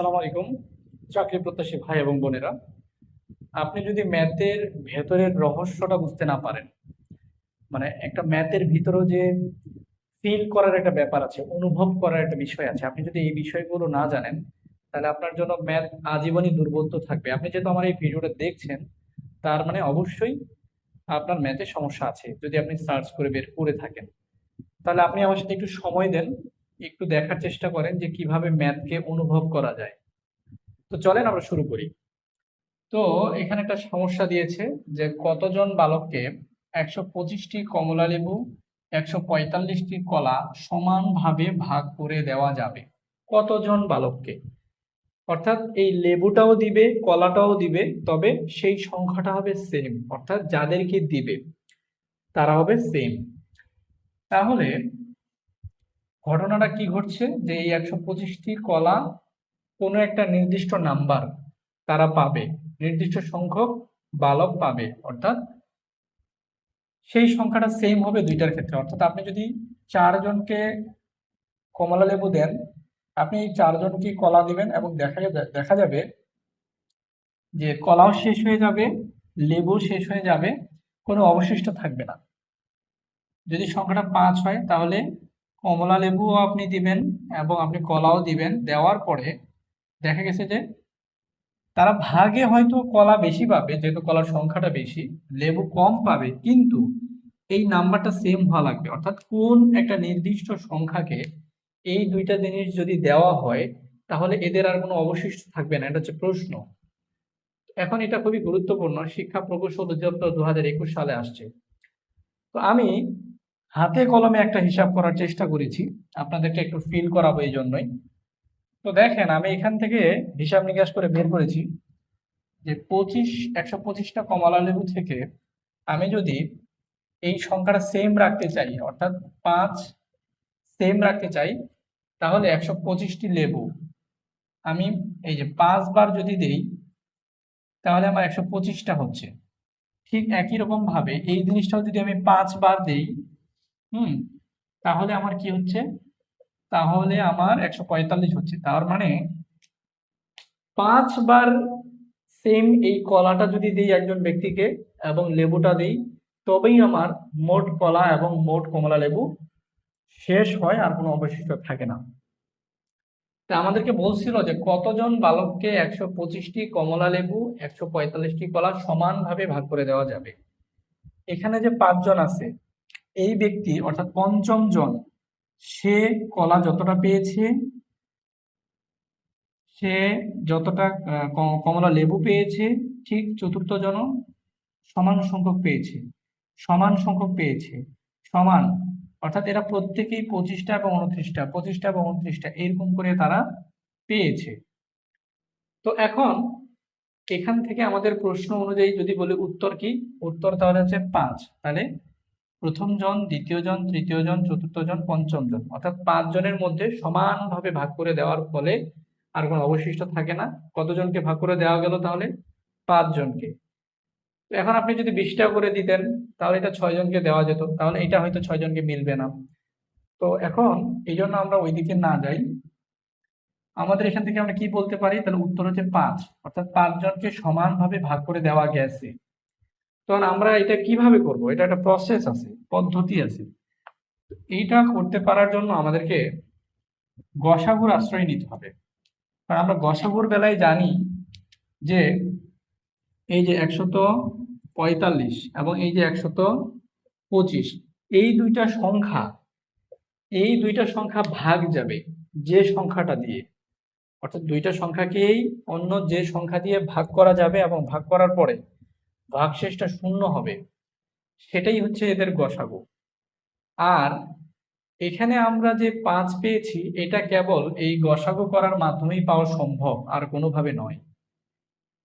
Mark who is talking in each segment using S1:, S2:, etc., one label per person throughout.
S1: সালাম আলাইকুম, চাকরি প্রত্যাশী ভাই এবং বোনেরা। আপনি যদি ম্যাথের ভেতরের রহস্যটা বুঝতে না পারেন মানে একটা ম্যাথের ভিতরেও যে ফিল করার একটা ব্যাপার আছে, অনুভব করার একটা বিষয় আছে, আপনি যদি এই বিষয়গুলো না জানেন, তাহলে আপনার জন্য ম্যাথ আজীবনই দুর্বোধ্য থাকবে। আপনি যেহেতু আমার এই ভিডিওটা দেখছেন, তার মানে অবশ্যই আপনার ম্যাথে সমস্যা আছে, যদি আপনি সার্চ করে বের করে থাকেন। তাহলে আপনি আমার সাথে একটু সময় দেন একটু দেখার চেষ্টা করেন যে কীভাবে ম্যাথকে অনুভব করা যায়। তো চলেন আমরা শুরু করি। তো এখানে একটা সমস্যা দিয়েছে যে কতজন বালককে একশো পঁচিশটি কমলা লেবু, একশো পঁয়তাল্লিশটি কলা সমানভাবে ভাগ করে দেওয়া যাবে? কতজন বালককে? অর্থাৎ এই লেবুটাও দিবে, কলাটাও দিবে, তবে সেই সংখ্যাটা হবে সেম অর্থাৎ যাদেরকে দিবে, তারা হবে সেম তাহলে ঘটনাটা কি ঘটছে? যে এই একশো পঁচিশটি কলা কোনো একটা নির্দিষ্ট নাম্বার তারা পাবে, নির্দিষ্ট সংখ্যক বালক পাবে, অর্থাৎ সেই সংখ্যাটা সেম হবে দুইটার ক্ষেত্রে। অর্থাৎ আপনি যদি চারজনকে কমলা লেবু দেন, আপনি চারজনকে কলা দিবেন এবং দেখা দেখা যাবে যে কলাও শেষ হয়ে যাবে লেবু শেষ হয়ে যাবে, কোনো অবশিষ্ট থাকবে না। যদি সংখ্যাটা পাঁচ হয়, তাহলে কমলা লেবুও আপনি দিবেন এবং আপনি কলাও দিবেন। দেওয়ার পরে দেখা গেছে যে তারা ভাগে হয়তো কলা বেশি পাবে, যেহেতু কলার সংখ্যাটা বেশি, লেবু কম পাবে, কিন্তু এই নাম্বারটা সেম হওয়া লাগবে। অর্থাৎ কোন একটা নির্দিষ্ট সংখ্যাকে এই দুইটা জিনিস যদি দেওয়া হয়, তাহলে এদের আর কোনো অবশিষ্ট থাকবে না, এটা হচ্ছে প্রশ্ন। এখন এটা খুবই গুরুত্বপূর্ণ, শিক্ষা প্রকৌশল অধিদপ্তর দু হাজার একুশ সালে আসছে। তো আমি হাতে কলমে একটা হিসাব করার চেষ্টা করেছি। আপনাদেরকে একটু ফিল করাবো এই জন্যই। তো দেখেন, আমি এখান থেকে হিসাব নিকাশ করে বের করেছি যে পঁচিশ, একশো পঁচিশটা কমলা লেবু থেকে আমি যদি এই সংখ্যাটা সেম রাখতে চাই, অর্থাৎ পাঁচ সেম রাখতে চাই, তাহলে একশো পঁচিশটি লেবু আমি এই যে পাঁচবার যদি দেই, তাহলে আমার একশো পঁচিশটা হচ্ছে। ঠিক একই রকম ভাবে এই জিনিসটাও যদি আমি পাঁচবার দেই হুম, তাহলে আমার কি হচ্ছে? তাহলে আমার একশো পঁয়তাল্লিশ হচ্ছে। তার মানে পাঁচবার সেম এই কলাটা যদি দিই একজন ব্যক্তিকে এবং লেবুটা দিই, তবেই আমার মোট কলা এবং মোট কমলা লেবু শেষ হয় আর কোনো অবশিষ্ট থাকে না। তা আমাদেরকে বলছিল যে কতজন বালককে একশো পঁচিশটি কমলা লেবু, একশো পঁয়তাল্লিশটি কলা সমানভাবে ভাগ করে দেওয়া যাবে? এখানে যে পাঁচজন আছে এই ব্যক্তি, অর্থাৎ পঞ্চম জন, সে কলা যতটা পেয়েছে, সে যতটা কমলা লেবু পেয়েছে, ঠিক চতুর্থ জন সমান সংখ্যক পেয়েছে, সমান সংখ্যক পেয়েছে, সমান, অর্থাৎ এরা প্রত্যেকেই পঁচিশটা এবং উনত্রিশটা, পঁচিশটা এবং উনত্রিশটা, এরকম করে তারা পেয়েছে। তো এখন এখান থেকে আমাদের প্রশ্ন অনুযায়ী যদি বলি উত্তর কি? উত্তর তাহলে হচ্ছে পাঁচ, তাহলে প্রথম জন, দ্বিতীয় জন, তৃতীয় জন, চতুর্থ জন, পঞ্চম জন। অর্থাৎ পাঁচ জনের মধ্যে সমানভাবে ভাগ করে দেওয়ার ফলে আর কোনো অবশিষ্ট থাকে না। কতজনকে ভাগ করে দেওয়া গেল তাহলে? পাঁচ জনকে। এখন আপনি যদি বিশটা করে দিতেন, তাহলে এটা ছয় জনকে দেওয়া যেত। তাহলে এটা হয়তো ছয় জনকে মিলবে না। তো এখন এই জন্য আমরা ওইদিকে না যাই। আমাদের এখান থেকে আমরা কি বলতে পারি? তাহলে উত্তর হচ্ছে পাঁচ। অর্থাৎ পাঁচ জনকে সমানভাবে ভাগ করে দেওয়া গেছে। তখন আমরা এটা কীভাবে করব? এটা একটা প্রসেস আছে, পদ্ধতি আছে। এইটা করতে পারার জন্য আমাদেরকে গসাগুর আশ্রয় নিতে হবে। কারণ আমরা গসাগুর বেলায় জানি যে এই যে একশত পঁয়তাল্লিশ এবং এই যে একশত পঁচিশ, এই দুইটা সংখ্যা, এই দুইটা সংখ্যা ভাগ যাবে যে সংখ্যাটা দিয়ে। অর্থাৎ দুইটা সংখ্যাকেই অন্য যে সংখ্যা দিয়ে ভাগ করা যাবে এবং ভাগ করার পরে ভাগশেষটা শূন্য হবে। সেটাই হচ্ছে এদের গসাগু। আর এখানে আমরা যে পাঁচ পেয়েছি, এটা কেবল এই গসাগু করার মাধ্যমেই পাওয়া সম্ভব, আর কোনোভাবে নয়।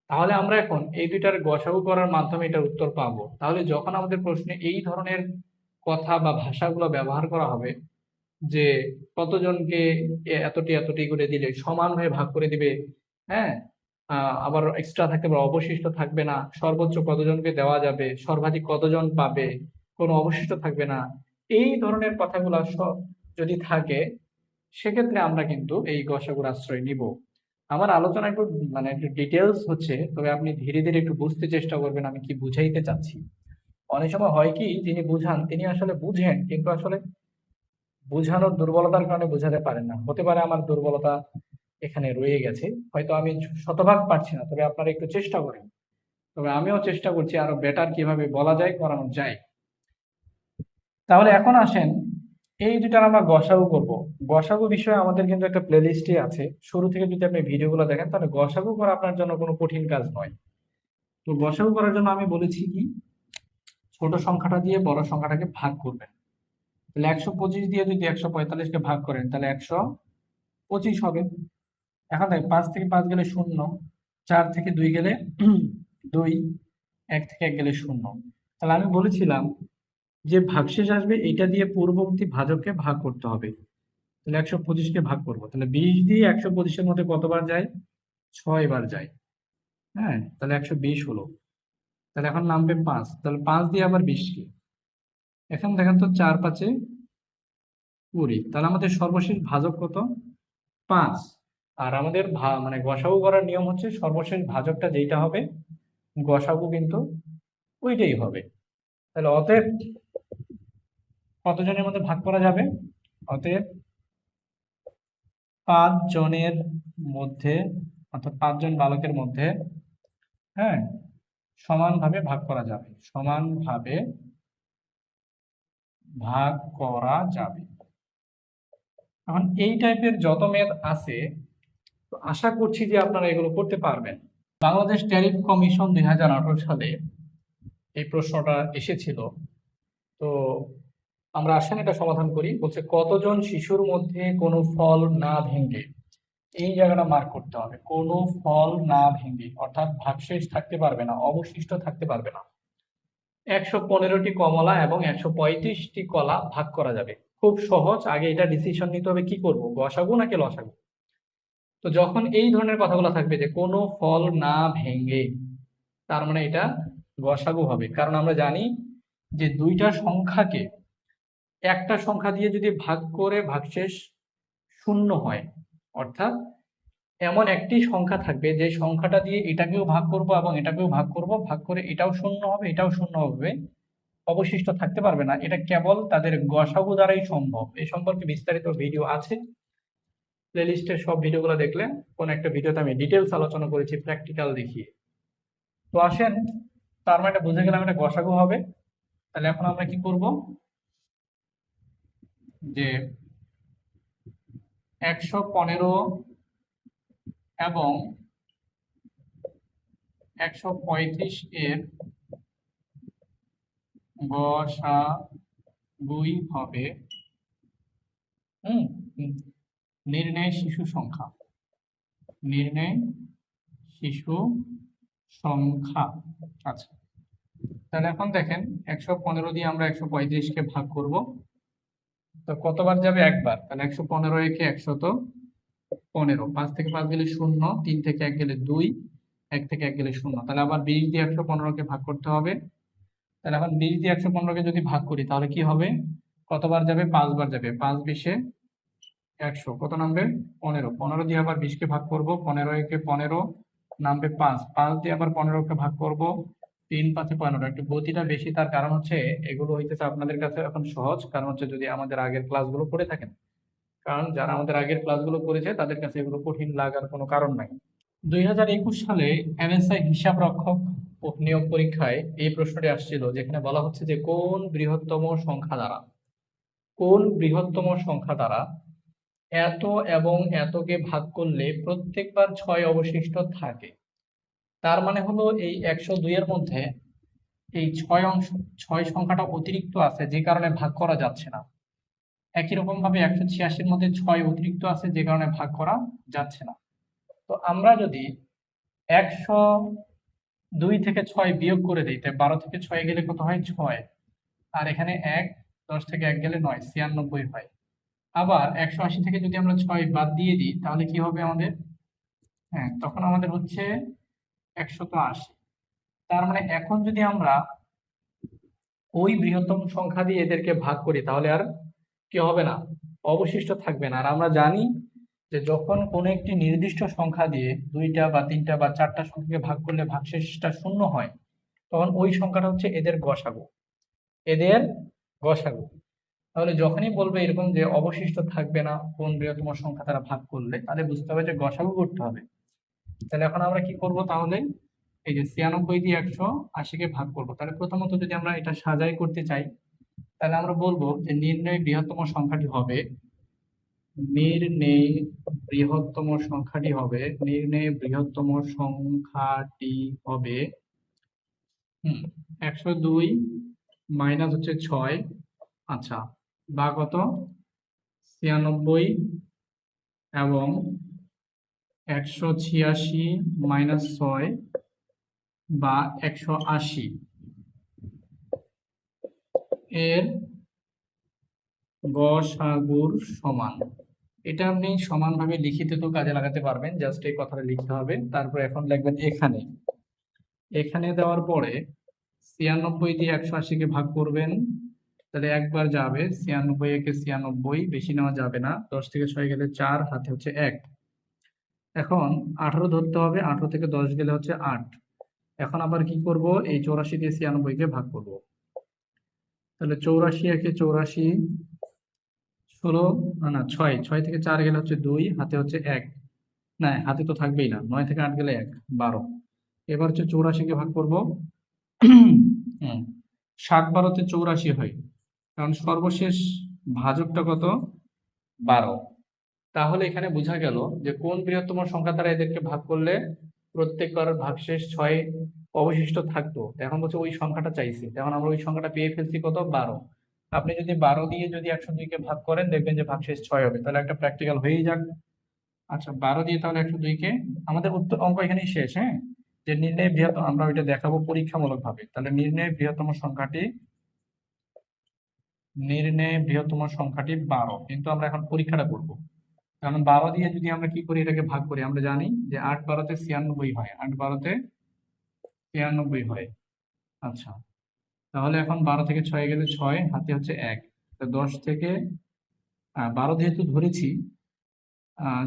S1: তাহলে আমরা এখন এই দুইটার গসাগু করার মাধ্যমে এটার উত্তর পাবো। তাহলে যখন আমাদের প্রশ্নে এই ধরনের কথা বা ভাষাগুলো ব্যবহার করা হবে, যে কতজনকে এতটি এতটি করে দিলে সমান সমানভাবে ভাগ করে দিবে হ্যাঁ? আবার এক্সট্রা থাকতে পারে, অবশিষ্ট থাকবে না, সর্বোচ্চ কতজনকে দেওয়া যাবে, সর্বাধিক কতজন পাবে, কোনো অবশিষ্ট থাকবে না, এই ধরনের কথাগুলো যদি থাকে, সেক্ষেত্রে আমরা কিন্তু এই গসাগুর আশ্রয় নিব। আমার আলোচনা একটু মানে একটু ডিটেলস হচ্ছে, তবে আপনি ধীরে ধীরে একটু বুঝতে চেষ্টা করবেন, আমি কি বুঝাইতে চাচ্ছি। অনেক সময় হয় কি, যিনি বুঝান, তিনি আসলে বুঝেন, কিন্তু আসলে বোঝানোর দুর্বলতার কারণে বোঝাতে পারেন না। হতে পারে আমার দুর্বলতা এখানে রয়ে গেছে। হয়তো আমি শতভাগ পারছি না, তবে আপনারা একটু চেষ্টা করেন। তবে আমিও চেষ্টা করছি আরও বেটার কীভাবে বলা যায়, করানো যায়। তাহলে এখন আসেন, এই দুটার আমরা গসাগু করব। গসাগু বিষয়ে আমাদের কিন্তু একটা প্লেলিস্টে আছে। শুরু থেকে যদি আপনি ভিডিওগুলো দেখেন, তাহলে গসাগু করা আপনার জন্য কোনো কঠিন কাজ নয়। তো গসাগু করার জন্য আমি বলেছি কি, ছোট সংখ্যাটা দিয়ে বড় সংখ্যাটাকে ভাগ করবেন। তাহলে একশো পঁচিশ দিয়ে যদি একশো পঁয়তাল্লিশকে ভাগ করেন, তাহলে একশো পঁচিশ হবে। এখন দেখ, পাঁচ থেকে পাঁচ গেলে শূন্য, চার থেকে দুই গেলে দুই, এক থেকে এক গেলে শূন্য। তাহলে আমি বলেছিলাম যে ভাগশেষ আসবে এটা দিয়ে পূর্ববর্তী ভাজককে ভাগ করতে হবে। তাহলে একশো পঁচিশকে ভাগ করব। তাহলে বিশ দিয়ে একশো পঁচিশের মধ্যে কতবার যায়? ছয় বার যায়। হ্যাঁ তাহলে একশো বিশ হলো। তাহলে এখন নামবে পাঁচ। তাহলে পাঁচ দিয়ে আবার বিশকে। এখন দেখেন তো চার পাঁচে কুড়ি। তাহলে আমাদের সর্বশেষ ভাজক কত? পাঁচ। আর আমাদের মানে গসাগু করার নিয়ম হচ্ছে সর্বশেষ ভাজকটা যেইটা হবে, গসাগু কিন্তু ওইটাই হবে। তাহলে অতএব কতজনের মধ্যে ভাগ করা যাবে? অতএব পাঁচ জনের মধ্যে, অর্থাৎ পাঁচজন বালকের মধ্যে হ্যাঁ সমানভাবে ভাগ করা যাবে। সমানভাবে ভাগ করা যাবে। এখন এই টাইপের যত মেয়াদ আছে তো আশা করছি যে আপনারা এগুলো করতে পারবেন। বাংলাদেশ ট্যারিফ কমিশন দুই হাজার আঠারো সালে এই প্রশ্নটা এসেছিল। তো আমরা আসেন এটা সমাধান করি। বলছে, কতজন শিশুর মধ্যে কোনো ফল না ভেঙে? এই জায়গাটা মার্ক করতে হবে। কোনো ফল না ভেঙে, অর্থাৎ ভাগশেষ থাকতে পারবে না, অবশিষ্ট থাকতে পারবে না। একশো পনেরোটি কমলা এবং একশো পঁয়ত্রিশটি কলা ভাগ করা যাবে। খুব সহজ, আগে এটা ডিসিশন নিতে হবে কি করব, গসাগু নাকি লসাগু? তো যখন এই ধরনের কথাগুলো থাকবে যে কোনো ফল না ভেঙে, তার মানে এটা গসাগু হবে। কারণ আমরা জানি যে দুইটা সংখ্যাকে একটা সংখ্যা দিয়ে যদি ভাগ করে ভাগশেষ শূন্য হয়, অর্থাৎ এমন একটি সংখ্যা থাকবে যে সংখ্যাটা দিয়ে এটাকেও ভাগ করব এবং এটাকেও ভাগ করব, ভাগ করে এটাও শূন্য হবে, এটাও শূন্য হবে, অবশিষ্ট থাকতে পারবে না। এটা কেবল তাদের গসাগু দ্বারাই সম্ভব। এই সম্পর্কে বিস্তারিত ভিডিও আছে। প্লেলিস্টের সব ভিডিওগুলো দেখলে কোন একটা ভিডিওতে আমি ডিটেলস আলোচনা করেছি প্র্যাকটিক্যাল দেখিয়ে। তো আসেন, তার মানে বুঝে গেলাম এটা গসাগু হবে। তাহলে এখন আমরা কি করব? যে একশো পনেরো এবং একশো পঁয়ত্রিশ এর গসাগুই হবে। হুম। নির্ণয় শিশু সংখ্যা। নির্ণয় শিশু সংখ্যা। আচ্ছা। তাহলে এখন দেখেন একশো পনেরো দিয়ে আমরা একশো পঁয়ত্রিশকে ভাগ করব। তো কতবার যাবে? একবার। তাহলে একশো পনেরো একে একশত পনেরো। পাঁচ থেকে পাঁচ গেলে শূন্য, তিন থেকে এক গেলে দুই, এক থেকে এক গেলে শূন্য। তাহলে আবার বিশ দিয়ে একশো পনেরোকে ভাগ করতে হবে। তাহলে এখন বিশ দিয়ে একশো পনেরোকে যদি ভাগ করি তাহলে কি হবে? কতবার যাবে? পাঁচবার যাবে। পাঁচ বিশে একশো। কত নামবে? পনেরো। পনেরো দিয়ে আবার বিশকে ভাগ করব। পনেরো একে পনেরো নামবে পাঁচ। পাঁচ দিয়ে আবার পনেরোকে ভাগ করব। তিন পাঁচে পনেরো। একটু গতিটা বেশি, তার কারণ হচ্ছে এগুলো হইতেছে আপনাদের কাছে এখন সহজ। কারণ হচ্ছে যদি আমাদের আগের ক্লাসগুলো করে থাকেন। কারণ যারা আমাদের আগের ক্লাসগুলো করেছে, তাদের কাছে এগুলো কঠিন লাগার কোনো কারণ নাই। দুই হাজার একুশ সালে এমএসআই হিসাব রক্ষক নিয়োগ পরীক্ষায় এই প্রশ্নটি আসছিল, যেখানে বলা হচ্ছে যে কোন বৃহত্তম সংখ্যা দ্বারা, কোন বৃহত্তম সংখ্যা দ্বারা এত এবং এতকে ভাগ করলে প্রত্যেকবার ছয় অবশিষ্ট থাকে। তার মানে হলো এই একশো দুইয়ের মধ্যে এই ছয় অংশ, ছয় সংখ্যাটা অতিরিক্ত আছে যে কারণে ভাগ করা যাচ্ছে না। একই রকম ভাবে একশো ছিয়াশির মধ্যে ছয় অতিরিক্ত আছে যে কারণে ভাগ করা যাচ্ছে না। তো আমরা যদি একশো দুই থেকে ছয় বিয়োগ করে দিই তাই বারো থেকে ছয় গেলে কত হয়? ছয়। আর এখানে এক, দশ থেকে এক গেলে নয়, ছিয়ানব্বই হয়। আবার একশো আশি থেকে যদি আমরা ছয় বাদ দিয়ে দিই, তাহলে কি হবে আমাদের? হ্যাঁ তখন আমাদের হচ্ছে একশত আশি। তার মানে এখন যদি আমরা ওই বৃহত্তম সংখ্যা দিয়ে এদেরকে ভাগ করি, তাহলে আর কি হবে না? অবশিষ্ট থাকবে না। আর আমরা জানি যে যখন কোনো একটি নির্দিষ্ট সংখ্যা দিয়ে দুইটা বা তিনটা বা চারটা সংখ্যাকে ভাগ করলে ভাগশেষটা শূন্য হয়, তখন ওই সংখ্যাটা হচ্ছে এদের গসাগু। এদের গসাগু। তাহলে যখনই বলবে এরকম যে অবশিষ্ট থাকবে না কোন বৃহত্তম সংখ্যা তারা ভাগ করলে, তাহলে বুঝতে হবে যে গসাগু করতে হবে। তাহলে এখন আমরা কি করব তাহলে? এই যে ছিয়ানব্বই দিয়ে একশো আশিকে ভাগ করব। তাহলে প্রথমত যদি আমরা এটা সাজাই করতে চাই, তাহলে আমরা বলব যে নির্ণয় বৃহত্তম সংখ্যাটি হবে, নির্ণয় বৃহত্তম সংখ্যাটি হবে, নির্ণয় বৃহত্তম সংখ্যাটি হবে হুম, একশো দুই মাইনাস হচ্ছে ছয়। আচ্ছা বা কত? ছিয়ানব্বই এবং একশো ছিয়াশি মাইনাস ছয় বা একশো আশি। এর গসাগুর সমান। এটা আপনি সমানভাবে লিখিতে তো কাজে লাগাতে পারবেন, জাস্ট এই কথাটা লিখতে হবে। তারপর এখন লিখবেন এখানে। এখানে দেওয়ার পরে ছিয়ানব্বই দিয়ে একশো আশিকে ভাগ করবেন তাহলে একবার যাবে, ছিয়ানব্বই একে ছিয়ানব্বই, বেশি নেওয়া যাবে না। দশ থেকে ছয় গেলে চার, হাতে হচ্ছে এক। এখন আঠারো ধরতে হবে, আঠারো থেকে দশ গেলে হচ্ছে আট। এখন আবার কি করব? এই চৌরাশি দিয়ে ছিয়ানব্বইকে ভাগ করব। তাহলে চৌরাশি একে চৌরাশি, ষোলো, না ছয়। ছয় থেকে চার গেলে হচ্ছে দুই, হাতে হচ্ছে এক। না, হাতে তো থাকবেই না। নয় থেকে আট গেলে এক, বারো। এবার হচ্ছে চৌরাশিকে ভাগ করব। হুম সাত বারোতে চৌরাশি হয়। কারণ সর্বশেষ ভাজকটা কত? বারো। তাহলে এখানে বোঝা গেল যে কোন বৃহত্তম সংখ্যা দ্বারা এদেরকে ভাগ করলে প্রত্যেকবার ভাগশেষ ছয় অবশিষ্ট থাকতো। এখন বলছে ওই সংখ্যাটা চাইছি। এখন আমরা ওই সংখ্যাটা পেয়ে ফেলছি কত? বারো। আপনি যদি বারো দিয়ে যদি একশো দুইকে ভাগ করেন, দেখবেন যে ভাগশেষ ছয় হবে। তাহলে একটা প্র্যাকটিক্যাল হয়েই যাক। আচ্ছা বারো দিয়ে তাহলে একশো দুইকে আমাদের উত্তর অঙ্ক এখানেই শেষ হ্যাঁ? যে নির্ণয় বৃহত্তম, আমরা ওইটা দেখাবো পরীক্ষামূলক ভাবে তাহলে নির্ণয় বৃহত্তম সংখ্যাটি নির্ণয় বৃহত্তম সংখ্যাটি বারো। কিন্তু আমরা এখন পরীক্ষাটা করব। কারণ বারো দিয়ে যদি আমরা কি করি, এটাকে ভাগ করি, আমরা জানি যে আট বারোতে ছিয়ানব্বই হয়। আট বারোতে ছিয়ানব্বই হয়। আচ্ছা তাহলে এখন বারো থেকে ছয় গেলে ছয়, হাতে হচ্ছে এক। দশ থেকে বারো যেহেতু ধরেছি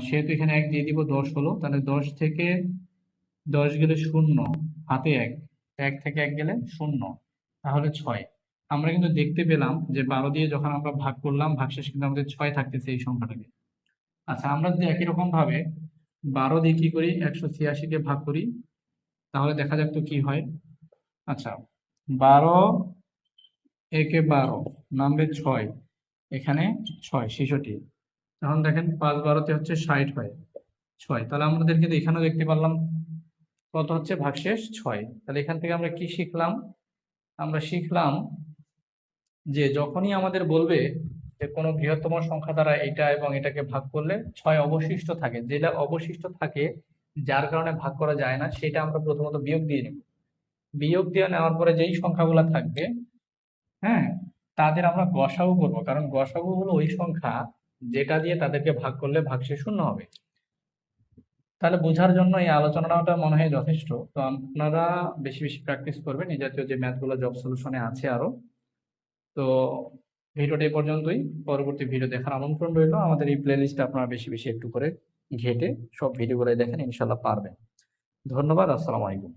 S1: সেহেতু এখানে এক দিয়ে দিব, দশ হলো। তাহলে দশ থেকে দশ গেলে শূন্য, হাতে এক। এক থেকে এক গেলে শূন্য, তাহলে ছয়। আমরা কিন্তু দেখতে পেলাম যে বারো দিয়ে যখন আমরা ভাগ করলাম ভাগশেষ কিন্তু আমাদের ছয় থাকতেছে এই সংখ্যাটাকে। আচ্ছা আমরা যদি একই রকম ভাবে বারো দিয়ে কি করি? একশো ছিয়াশিকে ভাগ করি, তাহলে দেখা যাক তো কি হয়। আচ্ছা বারো একে বারো নামবে ছয়, এখানে ছয় শিশুটি তখন দেখেন পাঁচ বারোতে হচ্ছে ষাট হয়, ছয়। তাহলে আমাদের কিন্তু এখানেও দেখতে পারলাম কত হচ্ছে? ভাগশেষ ছয়। তাহলে এখান থেকে আমরা কি শিখলাম? আমরা শিখলাম যে যখনই আমাদের বলবে যে কোনো বৃহত্তম সংখ্যা দ্বারা এটা এবং এটাকে ভাগ করলে ছয় অবশিষ্ট থাকে। যেটা অবশিষ্ট থাকে, যার কারণে ভাগ করা যায় না, সেটা আমরা প্রথমত বিয়োগ দিয়ে নেব। বিয়োগ দিয়ে নেওয়ার পরে যেই সংখ্যাগুলো থাকবে হ্যাঁ তাদের আমরা গসাগু করব। কারণ গসাগু হলো ওই সংখ্যা যেটা দিয়ে তাদেরকে ভাগ করলে ভাগশেষ শূন্য হবে। তাহলে বোঝার জন্য এই আলোচনাটা মনে হয় যথেষ্ট। তো আপনারা বেশি বেশি প্র্যাকটিস করবেন। এই জাতীয় যে ম্যাথগুলো জব সলিউশনে আছে আরও। তো ভিডিওটা এই পর্যন্তই। পরবর্তী ভিডিও দেখার আমন্ত্রণ রইল। আমাদের এই প্লেলিস্টে আপনারা বেশি বেশি একটু করে ঘেটে সব ভিডিওগুলো দেখেন ইনশাল্লাহ পারবেন। ধন্যবাদ, আসসালামু আলাইকুম।